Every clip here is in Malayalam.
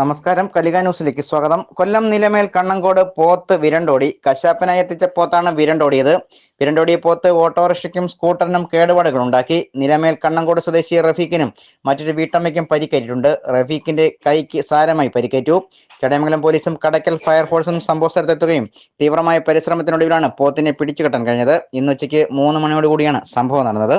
നമസ്കാരം. കലിക ന്യൂസിലേക്ക് സ്വാഗതം. കൊല്ലം നിലമേൽ കണ്ണങ്കോട് പോത്ത് വിരണ്ടോടി. കശാപ്പനായി എത്തിച്ച പോത്താണ് വിരണ്ടോടിയത്. വിരണ്ടോടിയ പോത്ത് ഓട്ടോറിക്ഷയ്ക്കും സ്കൂട്ടറിനും കേടുപാടുകൾ ഉണ്ടാക്കി. നിലമേൽ കണ്ണങ്കോട് സ്വദേശി റഫീഖിനും മറ്റൊരു വീട്ടമ്മയ്ക്കും പരിക്കേറ്റിട്ടുണ്ട്. റഫീഖിന്റെ കൈക്ക് സാരമായി പരിക്കേറ്റു. ചടയമംഗലം പോലീസും കടക്കൽ ഫയർഫോഴ്സും സംഭവ സ്ഥലത്തെത്തുകയും തീവ്രമായ പരിശ്രമത്തിനൊടുവിലാണ് പോത്തിനെ പിടിച്ചുകെട്ടാൻ കഴിഞ്ഞത്. ഇന്ന് ഉച്ചയ്ക്ക് മൂന്ന് മണിയോടുകൂടിയാണ് സംഭവം നടന്നത്.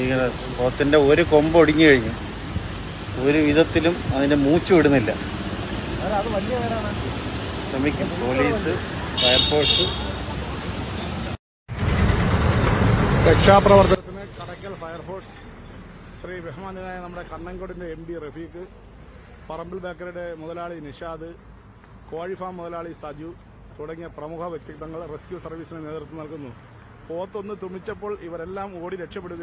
ഭീകര പോത്തിന്റെ ഒരു കൊമ്പ് ഒടിഞ്ഞു കഴിഞ്ഞു. ഒരു വിധത്തിലും അതിന്റെ മൂച്ചു വിടുന്നില്ല. ശ്രമിക്കും. Police fire force. രക്ഷാപ്രവർത്തനത്തിന് കടയ്ക്കൽ ഫയർഫോഴ്സ്. ശ്രീ ബഹുമാനായ നമ്മുടെ കണ്ണൻകോടിന്റെ എം ഡി റഫീഖ് പറമ്പിൽ ബേക്കറിയുടെ മുതലാളി നിഷാദ് കോഴി ഫാം മുതലാളി സജു തുടങ്ങിയ പ്രമുഖ വ്യക്തിത്വങ്ങൾ റെസ്ക്യൂ സർവീസിന് നേതൃത്വം നൽകുന്നു. പോത്തൊന്ന് തുമിച്ചപ്പോൾ ഇവരെല്ലാം ഓടി രക്ഷപ്പെടുക